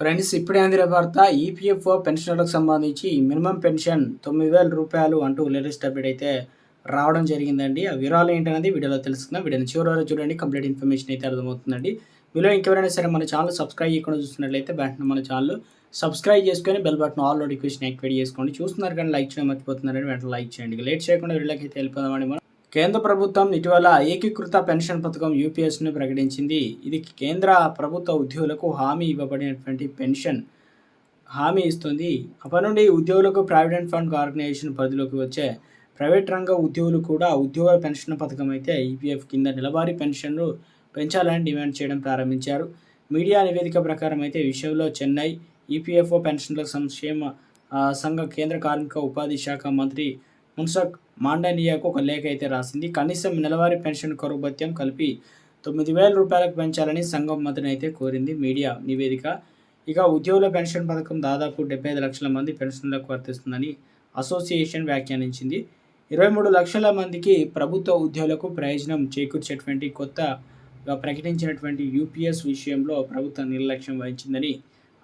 Friends ఇప్పుడే అందిన వార్త ఈపీఎఫ్ఓ పెన్షనర్లకు సంబంధించి మినిమం పెన్షన్ తొమ్మిది వేల రూపాయలు అంటూ లేటెస్ట్ అప్డేట్ అయితే రావడం జరిగిందండి. ఆ వివరాలు ఏంటనేది వీడియోలో తెలుసుకుందాం. వీడియోని చివరి వరకు చూడండి కంప్లీట్ ఇన్ఫర్మేషన్ అయితే అర్థమవుతుందండి. మీలో ఇంకెవరైనా సరే మన ఛానల్ సబ్స్క్రైబ్ చేయకుండా చూస్తున్నట్లయితే వెంటనే మన ఛానల్ సబ్స్క్రైబ్ చేసుకొని bell button all notification activate చేసుకోండి. చూస్తున్నారు కానీ లైక్ చేయడం మర్చిపోతున్నారని వెంటనే లైక్ చేయండి. లేట్ చేయకుండా వీళ్ళకి అయితే వెళ్ళిపోదామని మనం. కేంద్ర ప్రభుత్వం ఇటీవల ఏకీకృత పెన్షన్ పథకం యూపీఎస్ను ప్రకటించింది. ఇది కేంద్ర ప్రభుత్వ ఉద్యోగులకు హామీ ఇవ్వబడినటువంటి పెన్షన్ హామీ ఇస్తుంది. అప్పటి నుండి ఉద్యోగులకు ప్రావిడెంట్ ఫండ్ ఆర్గనైజేషన్ పరిధిలోకి వచ్చే ప్రైవేట్ రంగ ఉద్యోగులు కూడా ఉద్యోగ పెన్షన్ పథకం అయితే ఈపీఎఫ్ కింద నెలవారీ పెన్షన్లు పెంచాలని డిమాండ్ చేయడం ప్రారంభించారు. మీడియా నివేదిక ప్రకారం అయితే విషయంలో చెన్నై ఈపీఎఫ్ఓ పెన్షన్ల సంక్షేమ సంఘ కేంద్ర కార్మిక ఉపాధి శాఖ మంత్రి మున్సక్ మాండనియాకు ఒక లేఖ అయితే రాసింది. కనీసం నెలవారీ పెన్షన్ కరువు భత్యం కలిపి తొమ్మిది వేల రూపాయలకు పెంచాలని సంఘం మంత్రిని అయితే కోరింది మీడియా నివేదిక. ఇక ఉద్యోగుల పెన్షన్ పథకం దాదాపు డెబ్బై ఐదు లక్షల మంది పెన్షన్లకు వర్తిస్తుందని అసోసియేషన్ వ్యాఖ్యానించింది. ఇరవై మూడు లక్షల మందికి ప్రభుత్వ ఉద్యోగులకు ప్రయోజనం చేకూర్చేటువంటి కొత్తగా ప్రకటించినటువంటి యూపీఎస్ విషయంలో ప్రభుత్వం నిర్లక్ష్యం వహించిందని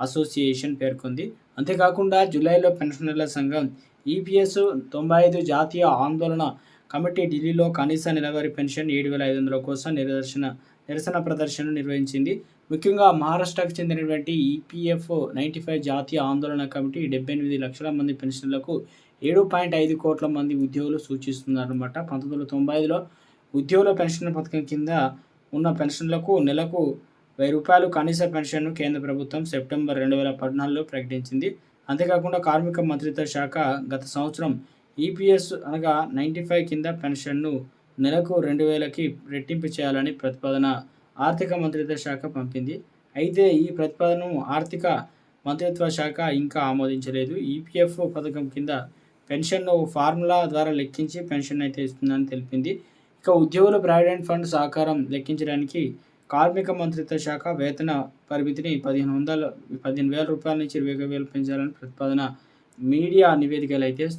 అసోసియేషన్ పేర్కొంది. అంతేకాకుండా జూలైలో పెన్షనర్ల సంఘం ఈపీఎస్ తొంభై ఐదు జాతీయ ఆందోళన కమిటీ ఢిల్లీలో కనీస నెలవారీ పెన్షన్ ఏడు వేల ఐదు వందల కోసం నిదర్శన నిరసన ప్రదర్శన నిర్వహించింది. ముఖ్యంగా మహారాష్ట్రకు చెందినటువంటి ఈపీఎఫ్ నైంటీ ఫైవ్ జాతీయ ఆందోళన కమిటీ డెబ్బై ఎనిమిది లక్షల మంది పెన్షన్లకు ఏడు పాయింట్ ఐదు కోట్ల మంది ఉద్యోగులు సూచిస్తున్నారన్నమాట. పంతొమ్మిది వందల తొంభై ఐదులో ఉద్యోగుల పెన్షన్ పథకం కింద ఉన్న పెన్షన్లకు నెలకు వెయ్యి రూపాయలు కనీస పెన్షన్ను కేంద్ర ప్రభుత్వం సెప్టెంబర్ రెండు వేల పద్నాలుగులో ప్రకటించింది. అంతేకాకుండా కార్మిక మంత్రిత్వ శాఖ గత సంవత్సరం ఈపీఎస్ అనగా నైంటీ ఫైవ్ కింద పెన్షన్ను నెలకు రెండు వేలకి రెట్టింపు చేయాలని ప్రతిపాదన ఆర్థిక మంత్రిత్వ శాఖ పంపింది. అయితే ఈ ప్రతిపాదనను ఆర్థిక మంత్రిత్వ శాఖ ఇంకా ఆమోదించలేదు. ఈపీఎఫ్ పథకం కింద పెన్షన్ను ఫార్ములా ద్వారా లెక్కించి పెన్షన్ అయితే ఇస్తుందని తెలిపింది. ఇక ఉద్యోగుల ప్రావిడెంట్ ఫండ్ సహకారం లెక్కించడానికి కార్మిక మంత్రిత్వ శాఖ వేతన పరిమితిని పదిహేను వందల పదిహేను వేల రూపాయల నుంచి ఇరవై వేలు పెంచాలని ప్రతిపాదన మీడియా నివేదికలు అయితే